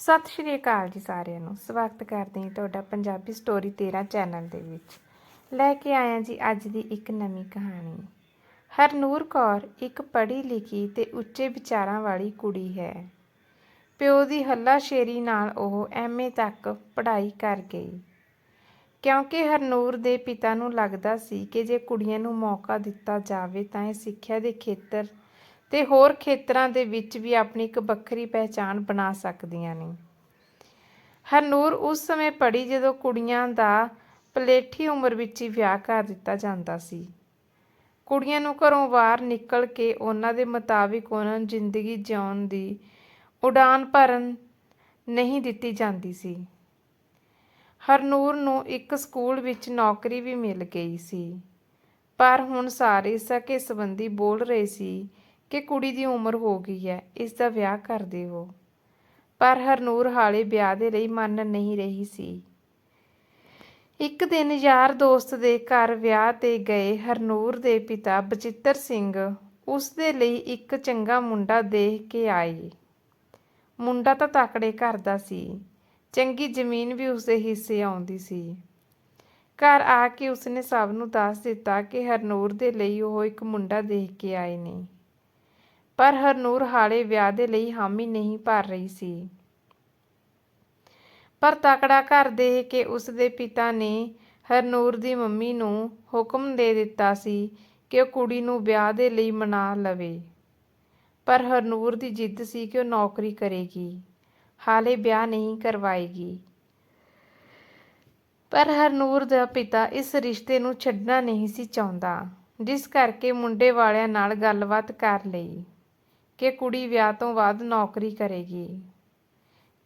ਸਤਿ ਸ਼੍ਰੀ ਅਕਾਲ ਜੀ ਸਾਰਿਆਂ ਨੂੰ। ਸਵਾਗਤ ਕਰਦੇ ਹਾਂ ਤੁਹਾਡਾ ਪੰਜਾਬੀ ਸਟੋਰੀ 13 ਚੈਨਲ ਦੇ ਵਿੱਚ। ਲੈ ਕੇ ਆਇਆ ਜੀ ਅੱਜ ਦੀ ਇੱਕ ਨਵੀਂ ਕਹਾਣੀ। ਹਰਨੂਰ ਕੌਰ ਇੱਕ ਪੜ੍ਹੀ ਲਿਖੀ ਤੇ ਉੱਚੇ ਵਿਚਾਰਾਂ ਵਾਲੀ ਕੁੜੀ ਹੈ। ਪਿਓ ਦੀ ਹੱਲਾਸ਼ੇਰੀ ਨਾਲ ਉਹ ਐਮਏ ਤੱਕ ਪੜ੍ਹਾਈ ਕਰ ਗਈ। ਕਿਉਂਕਿ ਹਰਨੂਰ ਦੇ ਪਿਤਾ ਨੂੰ ਲੱਗਦਾ ਸੀ ਕਿ ਜੇ ਕੁੜੀਆਂ ਨੂੰ ਮੌਕਾ ਦਿੱਤਾ ਜਾਵੇ ਤਾਂ ਇਹ ਸਿੱਖਿਆ ਦੇ ਖੇਤਰ ਤੇ ਹੋਰ ਖੇਤਰਾਂ ਦੇ ਵਿੱਚ ਵੀ ਆਪਣੀ ਇੱਕ ਵੱਖਰੀ ਪਹਿਚਾਣ ਬਣਾ ਸਕਦੀਆਂ ਨੇ। ਹਰਨੂਰ ਉਸ ਸਮੇਂ ਪੜ੍ਹੀ ਜਦੋਂ ਕੁੜੀਆਂ ਦਾ ਪਲੇਠੀ ਉਮਰ ਵਿੱਚ ਹੀ ਵਿਆਹ ਕਰ ਦਿੱਤਾ ਜਾਂਦਾ ਸੀ। ਕੁੜੀਆਂ ਨੂੰ ਘਰੋਂ ਬਾਹਰ ਨਿਕਲ ਕੇ ਉਹਨਾਂ ਦੇ ਮੁਤਾਬਿਕ ਉਹਨਾਂ ਨੂੰ ਜ਼ਿੰਦਗੀ ਜਿਉਣ ਦੀ ਉਡਾਨ ਭਰਨ ਨਹੀਂ ਦਿੱਤੀ ਜਾਂਦੀ ਸੀ। ਹਰਨੂਰ ਨੂੰ ਇੱਕ ਸਕੂਲ ਵਿੱਚ ਨੌਕਰੀ ਵੀ ਮਿਲ ਗਈ ਸੀ। ਪਰ ਹੁਣ ਸਾਰੇ ਸਕੇ ਸੰਬੰਧੀ ਬੋਲ ਰਹੇ ਸੀ ਕਿ ਕੁੜੀ ਦੀ ਉਮਰ ਹੋ ਗਈ ਹੈ, ਇਸ ਦਾ ਵਿਆਹ ਕਰ ਦਿਓ ਪਰ ਹਰਨੂਰ ਹਾਲੇ ਵਿਆਹ ਦੇ ਲਈ ਮੰਨ ਨਹੀਂ ਰਹੀ ਸੀ। ਇੱਕ ਦਿਨ ਯਾਰ ਦੋਸਤ ਦੇ ਘਰ ਵਿਆਹ ਤੇ ਗਏ ਹਰਨੂਰ ਦੇ ਪਿਤਾ ਬਚਿੱਤਰ ਸਿੰਘ। ਉਸ ਦੇ ਲਈ ਇੱਕ ਚੰਗਾ ਮੁੰਡਾ ਦੇਖ ਕੇ ਆਏ। ਮੁੰਡਾ ਤਾਂ ਤਕੜੇ ਘਰ ਦਾ ਸੀ, ਚੰਗੀ ਜ਼ਮੀਨ ਵੀ ਉਸਦੇ ਹਿੱਸੇ ਆਉਂਦੀ ਸੀ। ਘਰ ਆ ਕੇ ਉਸਨੇ ਸਭ ਨੂੰ ਦੱਸ ਦਿੱਤਾ ਕਿ ਹਰਨੂਰ ਦੇ ਲਈ ਉਹ ਇੱਕ ਮੁੰਡਾ ਦੇਖ ਕੇ ਆਏ ਨੇ। ਪਰ ਹਰਨੂਰ ਹਾਲੇ ਵਿਆਹ ਦੇ ਲਈ ਹਾਮੀ ਨਹੀਂ ਭਰ ਰਹੀ ਸੀ। ਪਰ ਤਕੜਾ ਘਰ ਦੇਖ ਕੇ ਉਸ ਦੇ ਪਿਤਾ ਨੇ ਹਰਨੂਰ ਦੀ ਮੰਮੀ ਨੂੰ ਹੁਕਮ ਦੇ ਦਿੱਤਾ ਸੀ ਕਿ ਉਹ ਕੁੜੀ ਨੂੰ ਵਿਆਹ ਦੇ ਲਈ ਮਨਾ ਲਵੇ। ਪਰ ਹਰਨੂਰ ਦੀ ਜਿੱਦ ਸੀ ਕਿ ਉਹ ਨੌਕਰੀ ਕਰੇਗੀ। ਹਾਲੇ ਵਿਆਹ ਨਹੀਂ ਕਰਵਾਏਗੀ। ਪਰ ਹਰਨੂਰ ਦਾ ਪਿਤਾ ਇਸ ਰਿਸ਼ਤੇ ਨੂੰ ਛੱਡਣਾ ਨਹੀਂ ਸੀ ਚਾਹੁੰਦਾ, ਜਿਸ ਕਰਕੇ ਮੁੰਡੇ ਵਾਲਿਆਂ ਨਾਲ ਗੱਲਬਾਤ ਕਰ ਲਈ। ਕਿ ਕੁੜੀ ਵਿਆਹ ਤੋਂ ਬਾਅਦ ਨੌਕਰੀ ਕਰੇਗੀ।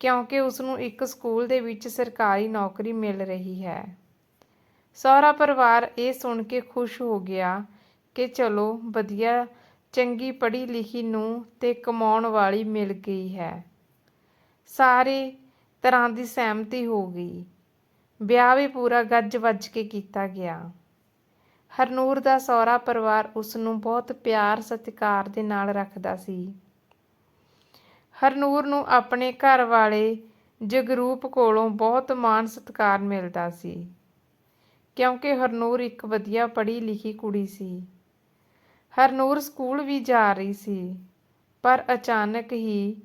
ਕਿਉਂਕਿ ਉਸ ਨੂੰ ਇੱਕ ਸਕੂਲ ਦੇ ਵਿੱਚ ਸਰਕਾਰੀ ਨੌਕਰੀ ਮਿਲ ਰਹੀ ਹੈ। ਸਹੁਰਾ ਪਰਿਵਾਰ ਇਹ ਸੁਣ ਕੇ ਖੁਸ਼ ਹੋ ਗਿਆ ਕਿ ਚਲੋ ਵਧੀਆ, ਚੰਗੀ ਪੜ੍ਹੀ ਲਿਖੀ ਨੂੰ ਤੇ ਕਮਾਉਣ ਵਾਲੀ ਮਿਲ ਗਈ ਹੈ। ਸਾਰੇ ਤਰ੍ਹਾਂ ਦੀ ਸਹਿਮਤੀ ਹੋ ਗਈ। ਵਿਆਹ ਵੀ ਪੂਰਾ ਗੱਜ ਵੱਜ ਕੇ ਕੀਤਾ ਗਿਆ। ਹਰਨੂਰ ਦਾ ਸਹੁਰਾ ਪਰਿਵਾਰ ਉਸ ਨੂੰ ਬਹੁਤ ਪਿਆਰ ਸਤਿਕਾਰ ਦੇ ਨਾਲ ਰੱਖਦਾ ਸੀ। ਹਰਨੂਰ ਨੂੰ ਆਪਣੇ ਘਰ ਵਾਲੇ ਜਗਰੂਪ ਕੋਲੋਂ ਬਹੁਤ ਮਾਣ ਸਤਿਕਾਰ ਮਿਲਦਾ ਸੀ, ਕਿਉਂਕਿ ਹਰਨੂਰ ਇੱਕ ਵਧੀਆ ਪੜ੍ਹੀ ਲਿਖੀ ਕੁੜੀ ਸੀ। ਹਰਨੂਰ ਸਕੂਲ ਵੀ ਜਾ ਰਹੀ ਸੀ, ਪਰ ਅਚਾਨਕ ਹੀ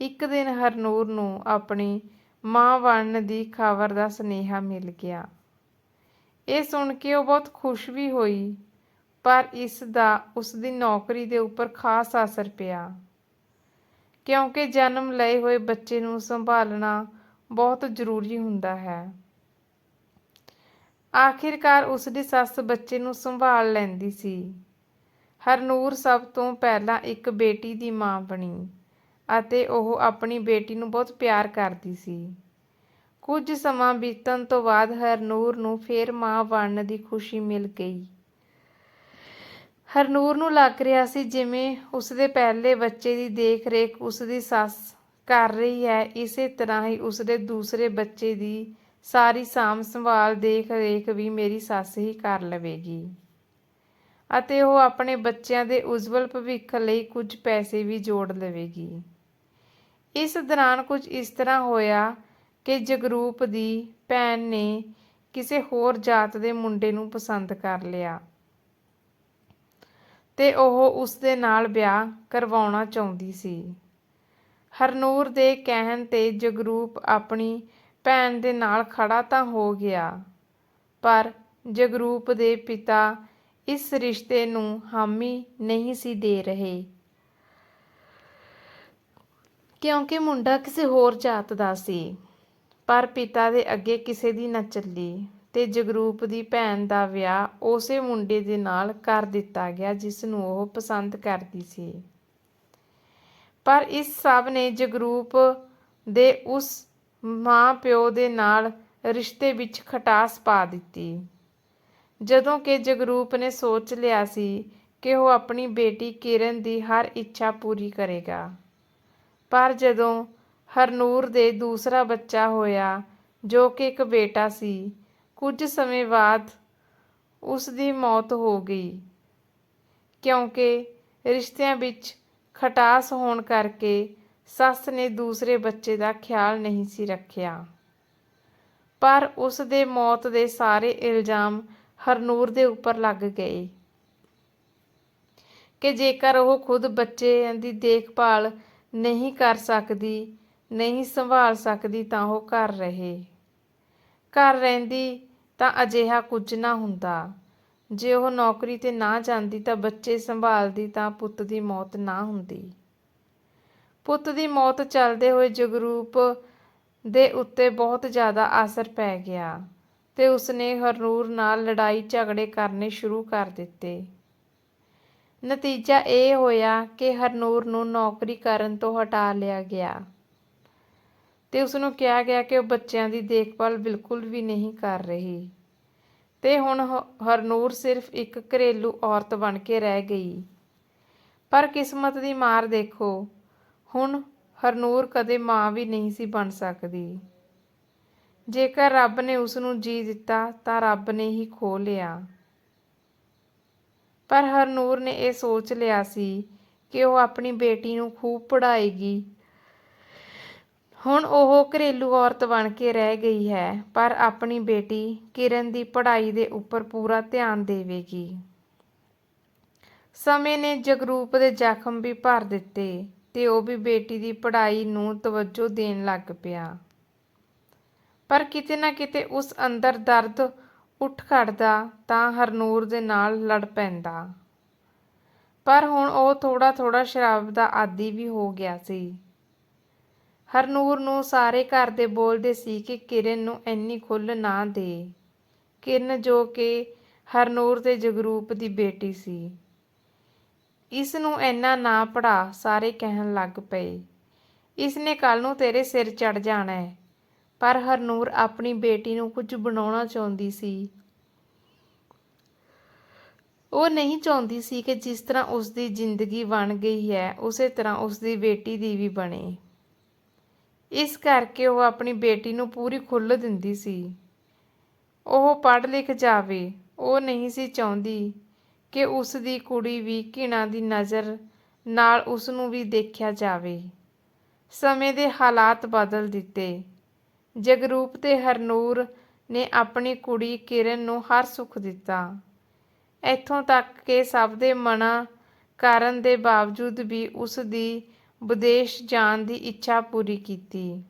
ਇੱਕ ਦਿਨ ਹਰਨੂਰ ਨੂੰ ਆਪਣੀ ਮਾਂ ਬਣਨ ਦੀ ਖਬਰ ਦਾ ਸੁਨੇਹਾ ਮਿਲ ਗਿਆ। ਇਹ ਸੁਣ ਕੇ ਉਹ ਬਹੁਤ ਖੁਸ਼ ਵੀ ਹੋਈ, ਪਰ ਇਸ ਦਾ, ਉਸ ਦੀ ਨੌਕਰੀ ਦੇ ਉੱਪਰ ਖਾਸ ਅਸਰ ਪਿਆ। ਕਿਉਂਕਿ ਜਨਮ ਲਏ ਹੋਏ ਬੱਚੇ ਨੂੰ ਸੰਭਾਲਣਾ ਬਹੁਤ ਜ਼ਰੂਰੀ ਹੁੰਦਾ ਹੈ। ਆਖਿਰਕਾਰ ਉਸ ਦੀ ਸੱਸ ਬੱਚੇ ਨੂੰ ਸੰਭਾਲ ਲੈਂਦੀ ਸੀ। ਹਰਨੂਰ ਸਭ ਤੋਂ ਪਹਿਲਾਂ ਇੱਕ ਬੇਟੀ ਦੀ ਮਾਂ ਬਣੀ ਅਤੇ ਉਹ ਆਪਣੀ ਬੇਟੀ ਨੂੰ ਬਹੁਤ ਪਿਆਰ ਕਰਦੀ ਸੀ। ਕੁਝ ਸਮਾਂ ਬੀਤਣ ਤੋਂ ਬਾਅਦ ਹਰਨੂਰ ਨੂੰ ਫੇਰ ਮਾਂ ਬਣਨ ਦੀ ਖੁਸ਼ੀ ਮਿਲ ਗਈ। ਹਰਨੂਰ ਨੂੰ ਲੱਗ ਰਿਹਾ ਸੀ ਜਿਵੇਂ ਉਸਦੇ ਪਹਿਲੇ ਬੱਚੇ ਦੀ ਦੇਖ-ਰੇਖ ਉਸਦੀ ਸੱਸ ਕਰ ਰਹੀ ਹੈ। ਇਸੇ ਤਰ੍ਹਾਂ ਹੀ ਉਸਦੇ ਦੂਸਰੇ ਬੱਚੇ ਦੀ ਸਾਰੀ ਸਾਂਭ ਸੰਭਾਲ, ਦੇਖ-ਰੇਖ ਵੀ ਮੇਰੀ ਸੱਸ ਹੀ ਕਰ ਲਵੇਗੀ। ਅਤੇ ਉਹ ਆਪਣੇ ਬੱਚਿਆਂ ਦੇ ਉਜਵਲ ਭਵਿੱਖ ਲਈ ਕੁਝ ਪੈਸੇ ਵੀ ਜੋੜ ਲਵੇਗੀ। ਇਸ ਦੌਰਾਨ ਕੁਝ ਇਸ ਤਰ੍ਹਾਂ ਹੋਇਆ ਕਿ ਜਗਰੂਪ ਦੀ ਭੈਣ ਨੇ ਕਿਸੇ ਹੋਰ ਜਾਤ ਦੇ ਮੁੰਡੇ ਨੂੰ ਪਸੰਦ ਕਰ ਲਿਆ ਤੇ ਉਹ ਉਸ ਦੇ ਨਾਲ ਵਿਆਹ ਕਰਵਾਉਣਾ ਚਾਹੁੰਦੀ ਸੀ। ਹਰਨੂਰ ਦੇ ਕਹਿਣ ਤੇ ਜਗਰੂਪ ਆਪਣੀ ਭੈਣ ਦੇ ਨਾਲ ਖੜਾ ਤਾਂ ਹੋ ਗਿਆ, ਪਰ ਜਗਰੂਪ ਦੇ ਪਿਤਾ ਇਸ ਰਿਸ਼ਤੇ ਨੂੰ ਹਾਮੀ ਨਹੀਂ ਸੀ ਦੇ ਰਹੇ। ਕਿਉਂਕਿ ਮੁੰਡਾ ਕਿਸੇ ਹੋਰ ਜਾਤ ਦਾ ਸੀ। ਪਰ ਪਿਤਾ ਦੇ ਅੱਗੇ ਕਿਸੇ ਦੀ ਨਾ ਚੱਲੀ ਤੇ ਜਗਰੂਪ ਦੀ ਭੈਣ ਦਾ ਵਿਆਹ ਉਸੇ ਮੁੰਡੇ ਦੇ ਨਾਲ ਕਰ ਦਿੱਤਾ ਗਿਆ ਜਿਸ ਨੂੰ ਉਹ ਪਸੰਦ ਕਰਦੀ ਸੀ। ਪਰ ਇਸ ਸਭ ਨੇ ਜਗਰੂਪ ਦੇ ਉਸ ਮਾਂ ਪਿਓ ਦੇ ਨਾਲ ਰਿਸ਼ਤੇ ਵਿੱਚ ਖਟਾਸ ਪਾ ਦਿੱਤੀ। ਜਦੋਂ ਕਿ ਜਗਰੂਪ ਨੇ ਸੋਚ ਲਿਆ ਸੀ ਕਿ ਉਹ ਆਪਣੀ ਬੇਟੀ ਕਿਰਨ ਦੀ ਹਰ ਇੱਛਾ ਪੂਰੀ ਕਰੇਗਾ। ਪਰ ਜਦੋਂ ਹਰਨੂਰ ਦੇ ਦੂਸਰਾ ਬੱਚਾ ਹੋਇਆ, ਜੋ ਕਿ ਇੱਕ ਬੇਟਾ ਸੀ। ਕੁਝ ਸਮੇਂ ਬਾਅਦ ਉਸ ਦੀ ਮੌਤ ਹੋ ਗਈ, ਕਿਉਂਕਿ ਰਿਸ਼ਤਿਆਂ ਵਿੱਚ ਖਟਾਸ ਹੋਣ ਕਰਕੇ ਸੱਸ ਨੇ ਦੂਸਰੇ ਬੱਚੇ ਦਾ ਖਿਆਲ ਨਹੀਂ ਸੀ ਰੱਖਿਆ। ਪਰ ਉਸ ਦੇ ਮੌਤ ਦੇ ਸਾਰੇ ਇਲਜ਼ਾਮ ਹਰਨੂਰ ਦੇ ਉੱਪਰ ਲੱਗ ਗਏ ਕਿ ਜੇਕਰ ਉਹ ਖੁਦ ਬੱਚੇ ਦੀ ਦੇਖਭਾਲ ਨਹੀਂ ਕਰ ਸਕਦੀ ਨਹੀਂ ਸੰਭਾਲ ਸਕਦੀ ਤਾਂ ਉਹ ਘਰ ਰਹੇ। ਘਰ ਰਹਿੰਦੀ ਤਾਂ ਅਜਿਹਾ ਕੁਝ ਨਾ ਹੁੰਦਾ। ਜੇ ਉਹ ਨੌਕਰੀ ਤੇ ਨਾ ਜਾਂਦੀ ਤਾਂ ਬੱਚੇ ਸੰਭਾਲਦੀ ਤਾਂ ਪੁੱਤ ਦੀ ਮੌਤ ਨਾ ਹੁੰਦੀ। ਪੁੱਤ ਦੀ ਮੌਤ ਚੱਲਦੇ ਹੋਏ ਜਗਰੂਪ ਦੇ ਉੱਤੇ ਬਹੁਤ ਜ਼ਿਆਦਾ ਅਸਰ ਪੈ ਗਿਆ ਤੇ ਉਸਨੇ ਹਰਨੂਰ ਨਾਲ ਲੜਾਈ ਝਗੜੇ ਕਰਨੇ ਸ਼ੁਰੂ ਕਰ ਦਿੱਤੇ। ਨਤੀਜਾ ਇਹ ਹੋਇਆ ਕਿ ਹਰਨੂਰ ਨੂੰ ਨੌਕਰੀ ਕਰਨ ਤੋਂ ਹਟਾ ਲਿਆ ਗਿਆ। ਤੇ ਉਸ ਨੂੰ ਕਿਹਾ ਗਿਆ ਕਿ ਉਹ ਬੱਚਿਆਂ ਦੀ ਦੇਖਭਾਲ ਬਿਲਕੁਲ ਵੀ ਨਹੀਂ ਕਰ ਰਹੀ। ਤੇ ਹੁਣ ਹ- ਹਰਨੂਰ ਸਿਰਫ ਇੱਕ ਘਰੇਲੂ ਔਰਤ ਬਣ ਕੇ ਰਹਿ ਗਈ। ਪਰ ਕਿਸਮਤ ਦੀ ਮਾਰ ਦੇਖੋ, ਹੁਣ ਹਰਨੂਰ ਕਦੇ ਮਾਂ ਵੀ ਨਹੀਂ ਸੀ ਬਣ ਸਕਦੀ। ਜੇਕਰ ਰੱਬ ਨੇ ਉਸ ਨੂੰ ਜੀ ਦਿੱਤਾ, ਤਾਂ ਰੱਬ ਨੇ ਹੀ ਖੋ ਲਿਆ। ਪਰ ਹਰਨੂਰ ਨੇ ਇਹ ਸੋਚ ਲਿਆ ਸੀ ਕਿ ਉਹ ਆਪਣੀ ਬੇਟੀ ਨੂੰ ਖੂਬ ਪੜ੍ਹਾਏਗੀ ਹੁਣ ਉਹ ਘਰੇਲੂ ਔਰਤ ਬਣ ਕੇ ਰਹਿ ਗਈ ਹੈ, ਪਰ ਆਪਣੀ ਬੇਟੀ ਕਿਰਨ ਦੀ ਪੜ੍ਹਾਈ ਦੇ ਉੱਪਰ ਪੂਰਾ ਧਿਆਨ ਦੇਵੇਗੀ। ਸਮੇਂ ਨੇ ਜਗਰੂਪ ਦੇ ਜ਼ਖਮ ਵੀ ਭਰ ਦਿੱਤੇ ਤੇ ਉਹ ਵੀ ਬੇਟੀ ਦੀ ਪੜ੍ਹਾਈ ਨੂੰ ਤਵੱਜੋ ਦੇਣ ਲੱਗ ਪਿਆ। ਪਰ ਕਿਤੇ ਨਾ ਕਿਤੇ ਉਸ ਅੰਦਰ ਦਰਦ ਉੱਠ ਖੜਦਾ ਤਾਂ ਹਰਨੂਰ ਦੇ ਨਾਲ ਲੜ ਪੈਂਦਾ। ਪਰ ਹੁਣ ਉਹ ਥੋੜਾ ਥੋੜਾ ਸ਼ਰਾਬ ਦਾ ਆਦੀ ਵੀ ਹੋ ਗਿਆ ਸੀ। ਹਰਨੂਰ ਨੂੰ ਸਾਰੇ ਘਰ ਦੇ ਬੋਲਦੇ ਸੀ ਕਿ ਕਿਰਨ ਨੂੰ ਇੰਨੀ ਖੁੱਲ ਨਾ ਦੇ। ਕਿਰਨ ਜੋ ਕਿ ਹਰਨੂਰ ਤੇ ਜਗਰੂਪ ਦੀ ਬੇਟੀ ਸੀ। ਇਸ ਨੂੰ ਇੰਨਾ ਨਾ ਪੜਾ ਸਾਰੇ ਕਹਿਣ ਲੱਗ ਪਏ। ਇਸ ਨੇ ਕੱਲ ਨੂੰ ਤੇਰੇ ਸਿਰ ਚੜ ਜਾਣਾ ਹੈ। ਪਰ ਹਰਨੂਰ ਆਪਣੀ ਬੇਟੀ ਨੂੰ ਕੁਝ ਬਣਾਉਣਾ ਚਾਹੁੰਦੀ ਸੀ। ਉਹ ਨਹੀਂ ਚਾਹੁੰਦੀ ਸੀ ਕਿ ਜਿਸ ਤਰ੍ਹਾਂ ਉਸ ਦੀ ਜ਼ਿੰਦਗੀ ਬਣ ਗਈ ਹੈ, ਉਸੇ ਤਰ੍ਹਾਂ ਉਸ ਦੀ ਬੇਟੀ ਦੀ ਵੀ ਬਣੇ। ਇਸ ਕਰਕੇ ਉਹ ਆਪਣੀ ਬੇਟੀ ਨੂੰ ਪੂਰੀ ਖੁੱਲ੍ਹ ਦਿੰਦੀ ਸੀ। ਉਹ ਪੜ੍ਹ ਲਿਖ ਜਾਵੇ, ਉਹ ਨਹੀਂ ਸੀ ਚਾਹੁੰਦੀ ਕਿ ਉਸ ਦੀ ਕੁੜੀ ਵੀ ਘਿਣਾ ਦੀ ਨਜ਼ਰ ਨਾਲ ਉਸ ਨੂੰ ਵੀ ਦੇਖਿਆ ਜਾਵੇ। ਸਮੇਂ ਦੇ ਹਾਲਾਤ ਬਦਲ ਦਿੱਤੇ। ਜਗਰੂਪ ਤੇ ਹਰਨੂਰ ਨੇ ਆਪਣੀ ਕੁੜੀ ਕਿਰਨ ਨੂੰ ਹਰ ਸੁੱਖ ਦਿੱਤਾ। ਇੱਥੋਂ ਤੱਕ ਕਿ ਸਭ ਦੇ ਮਨਾ ਕਰਨ ਦੇ ਬਾਵਜੂਦ ਵੀ ਉਸ ਦੀ ਵਿਦੇਸ਼ ਜਾਣ ਦੀ ਇੱਛਾ ਪੂਰੀ ਕੀਤੀ।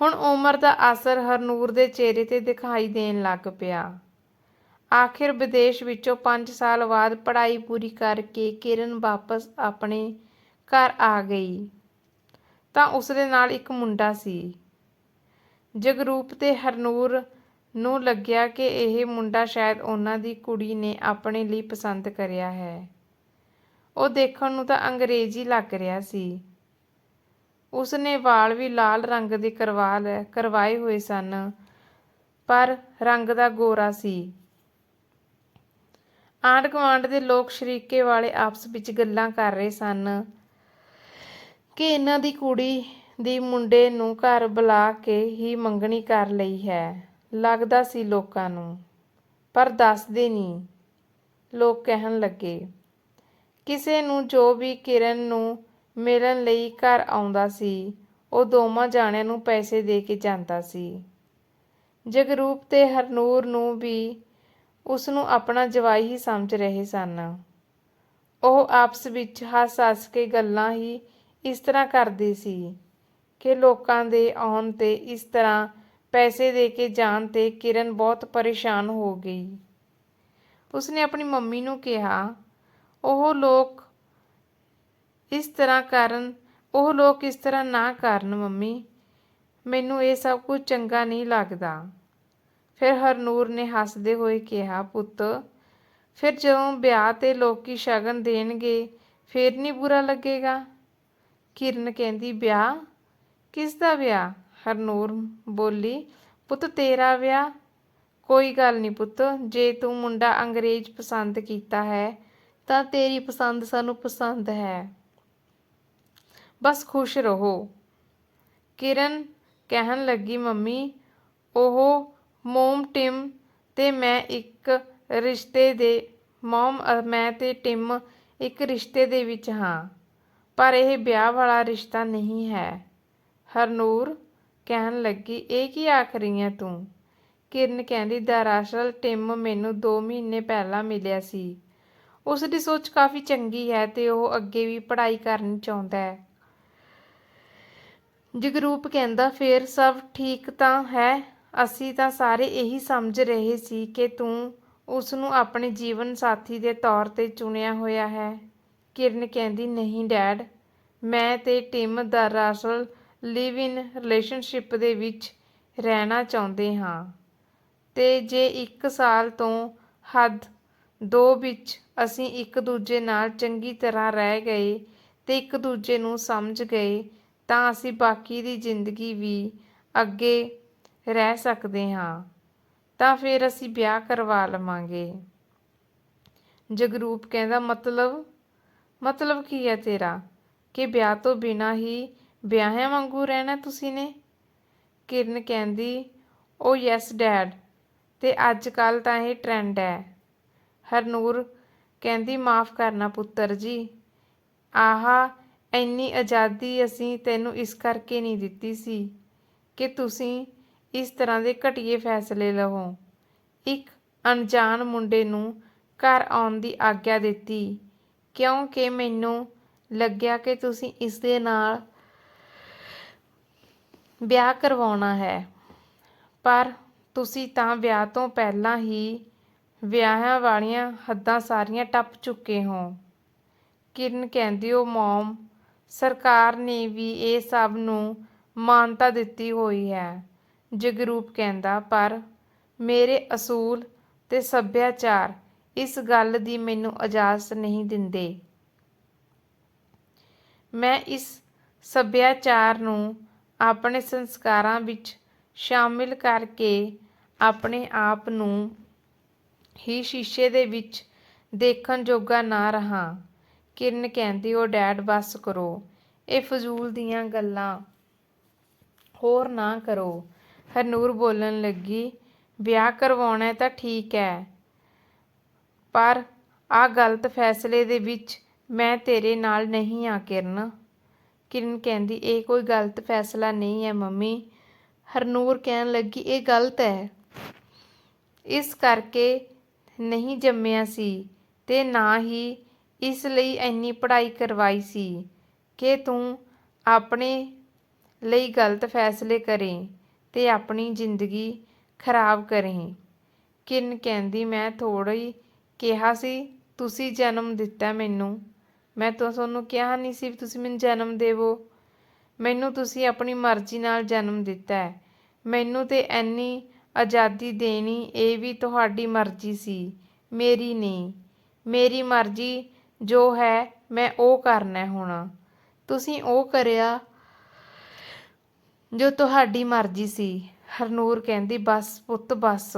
ਹੁਣ ਉਮਰ ਦਾ ਅਸਰ ਹਰਨੂਰ ਦੇ ਚਿਹਰੇ ਤੇ ਦਿਖਾਈ ਦੇਣ ਲੱਗ ਪਿਆ। ਆਖਿਰ ਵਿਦੇਸ਼ ਵਿੱਚੋਂ 5 ਸਾਲ ਬਾਅਦ ਪੜ੍ਹਾਈ ਪੂਰੀ ਕਰਕੇ ਕਿਰਨ ਵਾਪਸ ਆਪਣੇ ਘਰ ਆ ਗਈ। ਤਾਂ ਉਸ ਦੇ ਨਾਲ ਇੱਕ ਮੁੰਡਾ ਸੀ। ਜਗਰੂਪ ਤੇ ਹਰਨੂਰ ਨੂੰ ਲੱਗਿਆ ਕਿ ਇਹ ਮੁੰਡਾ ਸ਼ਾਇਦ ਉਹਨਾਂ ਦੀ ਕੁੜੀ ਨੇ ਆਪਣੇ ਲਈ ਪਸੰਦ ਕਰਿਆ ਹੈ। ਉਹ ਦੇਖਣ ਨੂੰ ਤਾਂ ਅੰਗਰੇਜ਼ੀ ਲੱਗ ਰਿਹਾ ਸੀ। ਉਸ ਨੇ ਵਾਲ ਵੀ ਲਾਲ ਰੰਗ ਦੇ ਕਰਵਾ ਲੈ, ਕਰਵਾਏ ਹੋਏ ਸਨ, ਪਰ ਰੰਗ ਦਾ ਗੋਰਾ ਸੀ। ਆਂਢ ਗੁਆਂਢ ਦੇ ਲੋਕ ਸ਼ਰੀਕੇ ਵਾਲੇ ਆਪਸ ਵਿੱਚ ਗੱਲਾਂ ਕਰ ਰਹੇ ਸਨ ਕਿ ਇਹਨਾਂ ਦੀ ਕੁੜੀ ਦੀ ਮੁੰਡੇ ਨੂੰ ਘਰ ਬੁਲਾ ਕੇ ਹੀ ਮੰਗਣੀ ਕਰ ਲਈ ਹੈ। ਲੱਗਦਾ ਸੀ ਲੋਕਾਂ ਨੂੰ, ਪਰ ਦੱਸਦੇ ਨਹੀਂ। ਲੋਕ ਕਹਿਣ ਲੱਗੇ ਕਿਸੇ ਨੂੰ ਜੋ ਵੀ ਕਿਰਨ ਨੂੰ ਮਿਲਣ ਲਈ ਘਰ ਆਉਂਦਾ ਸੀ, ਉਹ ਦੋਵਾਂ ਜਾਣਿਆਂ ਨੂੰ ਪੈਸੇ ਦੇ ਕੇ ਜਾਂਦਾ ਸੀ। ਜਗਰੂਪ ਤੇ ਹਰਨੂਰ ਨੂੰ ਵੀ ਉਸ ਨੂੰ ਆਪਣਾ ਜਵਾਈ ਹੀ ਸਮਝ ਰਹੇ ਸਨ। ਉਹ ਆਪਸ ਵਿੱਚ ਹੱਸ-ਹੱਸ ਕੇ ਗੱਲਾਂ ਹੀ ਇਸ ਤਰ੍ਹਾਂ ਕਰਦੇ ਸੀ ਕਿ ਲੋਕਾਂ ਦੇ ਆਉਣ ਤੇ ਇਸ ਤਰ੍ਹਾਂ ਪੈਸੇ ਦੇ ਕੇ ਜਾਣ ਤੇ ਕਿਰਨ ਬਹੁਤ ਪਰੇਸ਼ਾਨ ਹੋ ਗਈ। ਉਸਨੇ ਆਪਣੀ ਮੰਮੀ ਨੂੰ ਕਿਹਾ ਉਹ ਲੋਕ ਇਸ ਤਰ੍ਹਾਂ ਕਰਨ, ਉਹ ਲੋਕ ਇਸ ਤਰ੍ਹਾਂ ਨਾ ਕਰਨ, ਮੰਮੀ। ਮੈਨੂੰ ਇਹ ਸਭ ਕੁਝ ਚੰਗਾ ਨਹੀਂ ਲੱਗਦਾ। ਫਿਰ ਹਰਨੂਰ ਨੇ ਹੱਸਦੇ ਹੋਏ ਕਿਹਾ, ਪੁੱਤ, ਫਿਰ ਜਦੋਂ ਵਿਆਹ ਤੇ ਲੋਕੀ ਸ਼ਗਨ ਦੇਣਗੇ, ਫਿਰ ਨਹੀਂ ਬੁਰਾ ਲੱਗੇਗਾ? ਕਿਰਨ ਕਹਿੰਦੀ, ਵਿਆਹ? ਕਿਸ ਦਾ ਵਿਆਹ? ਹਰਨੂਰ ਬੋਲੀ, ਪੁੱਤ, ਤੇਰਾ ਵਿਆਹ? ਕੋਈ ਗੱਲ ਨਹੀਂ ਪੁੱਤ, ਜੇ ਤੂੰ ਮੁੰਡਾ ਅੰਗਰੇਜ਼ ਪਸੰਦ ਕੀਤਾ ਹੈ ਤਾਂ ਤੇਰੀ ਪਸੰਦ ਸਾਨੂੰ ਪਸੰਦ ਹੈ। ਬਸ ਖੁਸ਼ ਰਹੋ। ਕਿਰਨ ਕਹਿਣ ਲੱਗੀ, ਮੰਮੀ, ਉਹ ਮੋਮ ਟਿਮ ਤੇ ਮੈਂ ਇੱਕ ਰਿਸ਼ਤੇ ਦੇ ਮੋਮ ਮੈਂ ਤੇ ਟਿਮ ਇੱਕ ਰਿਸ਼ਤੇ ਦੇ ਵਿੱਚ ਹਾਂ, ਪਰ ਇਹ ਵਿਆਹ ਵਾਲਾ ਰਿਸ਼ਤਾ ਨਹੀਂ ਹੈ। ਹਰਨੂਰ ਕਹਿਣ ਲੱਗੀ, ਇਹ ਕੀ ਆਖ ਰਹੀ ਹੈ ਤੂੰ? ਕਿਰਨ ਕਹਿੰਦੀ, ਦਰਅਸਲ ਟਿਮ ਮੈਨੂੰ 2 ਮਹੀਨੇ ਪਹਿਲਾਂ ਮਿਲਿਆ ਸੀ। ਉਸ ਦੀ ਸੋਚ ਕਾਫੀ ਚੰਗੀ ਹੈ ਤੇ ਉਹ ਅੱਗੇ ਵੀ ਪੜ੍ਹਾਈ ਕਰਨੀ ਚਾਹੁੰਦਾ ਹੈ। ਜਗਰੂਪ ਕਹਿੰਦਾ, ਫੇਰ ਸਭ ਠੀਕ ਤਾਂ ਹੈ? ਅਸੀਂ ਤਾਂ ਸਾਰੇ ਇਹੀ ਸਮਝ ਰਹੇ ਸੀ ਕਿ ਤੂੰ ਉਸ ਨੂੰ ਆਪਣੇ ਜੀਵਨ ਸਾਥੀ ਦੇ ਤੌਰ ਤੇ ਚੁਣਿਆ ਹੋਇਆ ਹੈ। ਕਿਰਨ ਕਹਿੰਦੀ, ਨਹੀਂ ਡੈਡ, ਮੈਂ ਤੇ ਟਿਮ ਦਰਅਸਲ ਲਿਵ ਇਨ ਰਿਲੇਸ਼ਨਸ਼ਿਪ ਦੇ ਵਿੱਚ ਰਹਿਣਾ ਚਾਹੁੰਦੇ ਹਾਂ ਤੇ ਜੇ ਇੱਕ ਸਾਲ ਤੋਂ ਹੱਦ ਦੋ ਵਿੱਚ ਅਸੀਂ ਇੱਕ ਦੂਜੇ ਨਾਲ ਚੰਗੀ ਤਰ੍ਹਾਂ ਰਹਿ ਗਏ ਤੇ ਇੱਕ ਦੂਜੇ ਨੂੰ ਸਮਝ ਗਏ, ਤਾਂ ਅਸੀਂ ਬਾਕੀ ਦੀ ਜ਼ਿੰਦਗੀ ਵੀ ਅੱਗੇ ਰਹਿ ਸਕਦੇ ਹਾਂ। ਤਾਂ ਫਿਰ ਅਸੀਂ ਵਿਆਹ ਕਰਵਾ ਲਵਾਂਗੇ। ਜਗਰੂਪ ਕਹਿੰਦਾ, ਮਤਲਬ? ਮਤਲਬ ਕੀ ਹੈ ਤੇਰਾ? ਕਿ ਵਿਆਹ ਤੋਂ ਬਿਨਾਂ ਹੀ ਵਿਆਹਿਆਂ ਵਾਂਗੂ ਰਹਿਣਾ ਤੁਸੀਂ ਨੇ? ਕਿਰਨ ਕਹਿੰਦੀ, ਓ ਯੈਸ ਡੈਡ, ਤੇ ਅੱਜ ਕੱਲ ਤਾਂ ਇਹ ਟ੍ਰੈਂਡ ਹੈ। ਹਰਨੂਰ ਕਹਿੰਦੀ, ਮਾਫ ਕਰਨਾ ਪੁੱਤਰ ਜੀ। ਆਹਾ, ਇੰਨੀ ਆਜ਼ਾਦੀ ਅਸੀਂ ਤੈਨੂੰ ਇਸ ਕਰਕੇ ਨਹੀਂ ਦਿੱਤੀ ਸੀ ਕਿ ਤੁਸੀਂ ਇਸ ਤਰ੍ਹਾਂ ਦੇ ਘਟੀਏ ਫੈਸਲੇ ਲਵੋ। ਇੱਕ ਅਣਜਾਣ ਮੁੰਡੇ ਨੂੰ ਘਰ ਆਉਣ ਦੀ ਆਗਿਆ ਦਿੱਤੀ। ਕਿਉਂਕਿ ਮੈਨੂੰ ਲੱਗਿਆ ਕਿ ਤੁਸੀਂ ਇਸ ਦੇ ਨਾਲ ਵਿਆਹ ਕਰਵਾਉਣਾ ਹੈ। ਪਰ ਤੁਸੀਂ ਤਾਂ ਵਿਆਹ ਤੋਂ ਪਹਿਲਾਂ ਹੀ ਵਿਆਹਾਂ ਵਾਲੀਆਂ ਹੱਦਾਂ ਸਾਰੀਆਂ ਟੱਪ ਚੁੱਕੇ ਹੋ ਕਿਰਨ ਕਹਿੰਦੀ ਉਹ ਮੌਮ, ਸਰਕਾਰ ਨੇ ਵੀ ਇਹ ਸਭ ਨੂੰ ਮਾਨਤਾ ਦਿੱਤੀ ਹੋਈ ਹੈ। ਜਗਰੂਪ ਕਹਿੰਦਾ, ਪਰ ਮੇਰੇ ਅਸੂਲ ਤੇ ਸੱਭਿਆਚਾਰ ਇਸ ਗੱਲ ਦੀ ਮੈਨੂੰ ਇਜਾਜ਼ਤ ਨਹੀਂ ਦਿੰਦੇ। ਮੈਂ ਇਸ ਸੱਭਿਆਚਾਰ ਨੂੰ ਆਪਣੇ ਸੰਸਕਾਰਾਂ ਵਿੱਚ ਸ਼ਾਮਿਲ ਕਰਕੇ ਆਪਣੇ ਆਪ ਨੂੰ ਹੀ ਸ਼ੀਸ਼ੇ ਦੇ ਵਿੱਚ ਦੇਖਣ ਜੋਗਾ ਨਾ ਰਹਾ। ਕਿਰਨ ਕਹਿੰਦੀ ਉਹ ਡੈਡ, ਬਸ ਕਰੋ। ਇਹ ਫਜ਼ੂਲ ਦੀਆਂ ਗੱਲਾਂ ਹੋਰ ਨਾ ਕਰੋ। ਹਰਨੂਰ ਬੋਲਣ ਲੱਗੀ, ਵਿਆਹ ਕਰਵਾਉਣਾ ਤਾਂ ਠੀਕ ਹੈ, ਪਰ ਆ ਗਲਤ ਫੈਸਲੇ ਦੇ ਵਿੱਚ ਮੈਂ ਤੇਰੇ ਨਾਲ ਨਹੀਂ ਆ ਕਿਰਨ। ਕਿਰਨ ਕਹਿੰਦੀ, ਇਹ ਕੋਈ ਗਲਤ ਫੈਸਲਾ ਨਹੀਂ ਹੈ, ਮੰਮੀ। ਹਰਨੂਰ ਕਹਿਣ ਲੱਗੀ, ਇਹ ਗਲਤ ਹੈ। ਇਸ ਕਰਕੇ ਨਹੀਂ ਜੰਮਿਆ ਸੀ ਤੇ ਨਾ ਹੀ ਇਸ ਲਈ ਇੰਨੀ ਪੜ੍ਹਾਈ ਕਰਵਾਈ ਸੀ ਕਿ ਤੂੰ ਆਪਣੇ ਲਈ ਗਲਤ ਫੈਸਲੇ ਕਰੇ ਤੇ ਆਪਣੀ ਜ਼ਿੰਦਗੀ ਖਰਾਬ ਕਰੇ। ਕਿਰਨ ਕਹਿੰਦੀ, ਮੈਂ ਥੋੜਾ ਹੀ ਕਿਹਾ ਸੀ, ਤੁਸੀਂ ਜਨਮ ਦਿੱਤਾ ਮੈਨੂੰ। ਮੈਂ ਤਾਂ ਤੁਹਾਨੂੰ ਕਿਹਾ ਨਹੀਂ ਸੀ ਵੀ ਤੁਸੀਂ ਮੈਨੂੰ ਜਨਮ ਦੇਵੋ। ਮੈਨੂੰ ਤੁਸੀਂ ਆਪਣੀ ਮਰਜ਼ੀ ਨਾਲ ਜਨਮ ਦਿੱਤਾ ਹੈ। ਮੈਨੂੰ ਤੇ ਐਨੀ ਆਜ਼ਾਦੀ ਦੇਣੀ, ਇਹ ਵੀ ਤੁਹਾਡੀ ਮਰਜ਼ੀ ਸੀ। ਮੇਰੀ ਨਹੀਂ। ਮੇਰੀ ਮਰਜ਼ੀ ਜੋ ਹੈ, ਮੈਂ ਉਹ ਕਰਨਾ ਹੁਣ। ਤੁਸੀਂ ਉਹ ਕਰਿਆ ਜੋ ਤੁਹਾਡੀ ਮਰਜ਼ੀ ਸੀ। ਹਰਨੂਰ ਕਹਿੰਦੀ, ਬਸ ਪੁੱਤ, ਬਸ।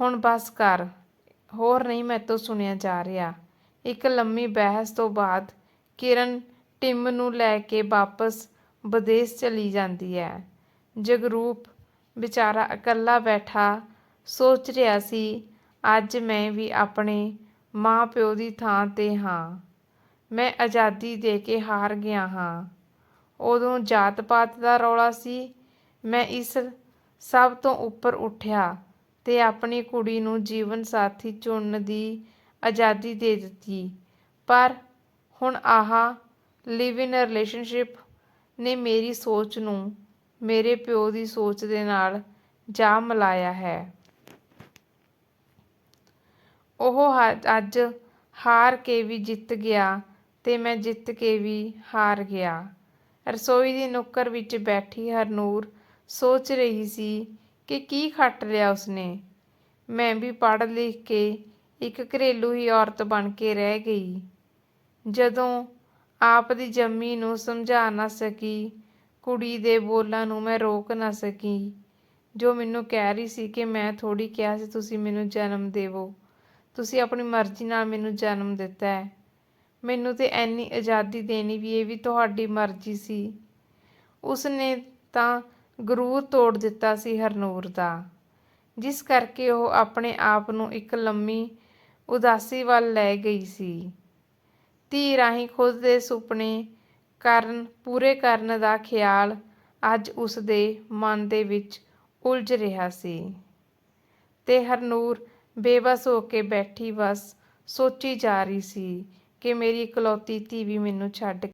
ਹੁਣ ਬਸ ਕਰ। ਹੋਰ ਨਹੀਂ ਮੈਤੋਂ ਸੁਣਿਆ ਜਾ ਰਿਹਾ। ਇੱਕ ਲੰਮੀ ਬਹਿਸ ਤੋਂ ਬਾਅਦ ਕਿਰਨ ਟਿਮ ਨੂੰ ਲੈ ਕੇ ਵਾਪਸ ਵਿਦੇਸ਼ ਚਲੀ ਜਾਂਦੀ ਹੈ। ਜਗਰੂਪ ਵਿਚਾਰਾ ਇਕੱਲਾ ਬੈਠਾ ਸੋਚ ਰਿਹਾ ਸੀ, ਅੱਜ ਮੈਂ ਵੀ ਆਪਣੇ ਮਾਂ ਪਿਓ ਦੀ ਥਾਂ ਤੇ ਹਾਂ। ਮੈਂ ਆਜ਼ਾਦੀ ਦੇ ਕੇ ਹਾਰ ਗਿਆ ਹਾਂ। ਉਦੋਂ ਜਾਤ ਪਾਤ ਦਾ ਰੌਲਾ ਸੀ। ਮੈਂ ਇਸ ਸਭ ਤੋਂ ਉੱਪਰ ਉੱਠਿਆ ਤੇ ਆਪਣੀ ਕੁੜੀ ਨੂੰ ਜੀਵਨ ਸਾਥੀ ਚੁਣਨ ਦੀ ਆਜ਼ਾਦੀ ਦੇ ਦਿੱਤੀ। ਪਰ ਹੁਣ ਆਹ ਲਿਵ ਇਨ ਰਿਲੇਸ਼ਨਸ਼ਿਪ ਨੇ ਮੇਰੀ ਸੋਚ ਨੂੰ ਮੇਰੇ ਪਿਓ ਦੀ ਸੋਚ ਦੇ ਨਾਲ ਜਾ ਮਿਲਾਇਆ ਹੈ। ਉਹ ਹ- ਅੱਜ ਹਾਰ ਕੇ ਵੀ ਜਿੱਤ ਗਿਆ ਤੇ ਮੈਂ ਜਿੱਤ ਕੇ ਵੀ ਹਾਰ ਗਿਆ। ਰਸੋਈ ਦੀ ਨੁੱਕਰ ਵਿੱਚ ਬੈਠੀ ਹਰਨੂਰ ਸੋਚ ਰਹੀ ਸੀ ਕਿ ਕੀ ਖੱਟ ਲਿਆ ਉਸਨੇ। ਮੈਂ ਵੀ ਪੜ੍ਹ ਲਿਖ ਕੇ ਇੱਕ ਘਰੇਲੂ ਹੀ ਔਰਤ ਬਣ ਕੇ ਰਹਿ ਗਈ। ਜਦੋਂ ਆਪ ਦੀ ਜੰਮੀ ਨੂੰ ਸਮਝਾ ਨਾ ਸਕੀ ਕੁੜੀ ਦੇ ਬੋਲਾਂ ਨੂੰ ਮੈਂ ਰੋਕ ਨਾ ਸਕੀ। ਜੋ ਮੈਨੂੰ ਕਹਿ ਰਹੀ ਸੀ ਕਿ ਮੈਂ ਥੋੜੀ ਕਿਹਾ ਸੀ, ਤੁਸੀਂ ਮੈਨੂੰ ਜਨਮ ਦੇਵੋ। ਤੁਸੀਂ ਆਪਣੀ ਮਰਜ਼ੀ ਨਾਲ ਮੈਨੂੰ ਜਨਮ ਦਿੱਤਾ ਹੈ। ਮੈਨੂੰ ਤੇ ਐਨੀ ਆਜ਼ਾਦੀ ਦੇਣੀ ਵੀ ਇਹ ਵੀ ਤੁਹਾਡੀ ਮਰਜ਼ੀ ਸੀ। ਉਸਨੇ ਤਾਂ ਗਰੂਰ ਤੋੜ ਦਿੱਤਾ ਸੀ ਹਰਨੂਰ ਦਾ। ਜਿਸ ਕਰਕੇ ਉਹ ਆਪਣੇ ਆਪ ਨੂੰ ਇੱਕ ਲੰਮੀ ਉਦਾਸੀ ਵੱਲ ਲੈ ਗਈ ਸੀ। ਧੀ ਰਾਹੀਂ ਖੁਦ ਦੇ ਸੁਪਨੇ ਕਰਨ, ਪੂਰੇ ਕਰਨ ਦਾ ਖਿਆਲ ਅੱਜ ਉਸ ਦੇ ਮਨ ਦੇ ਵਿੱਚ ਉਲਝ ਰਿਹਾ ਸੀ। ਤੇ ਹਰਨੂਰ ਬੇਬਸ ਹੋ ਕੇ ਬੈਠੀ ਬਸ ਸੋਚੀ ਜਾ ਰਹੀ ਸੀ ਕਿ ਮੇਰੀ ਇਕਲੌਤੀ ਧੀ ਵੀ ਮੈਨੂੰ ਛੱਡ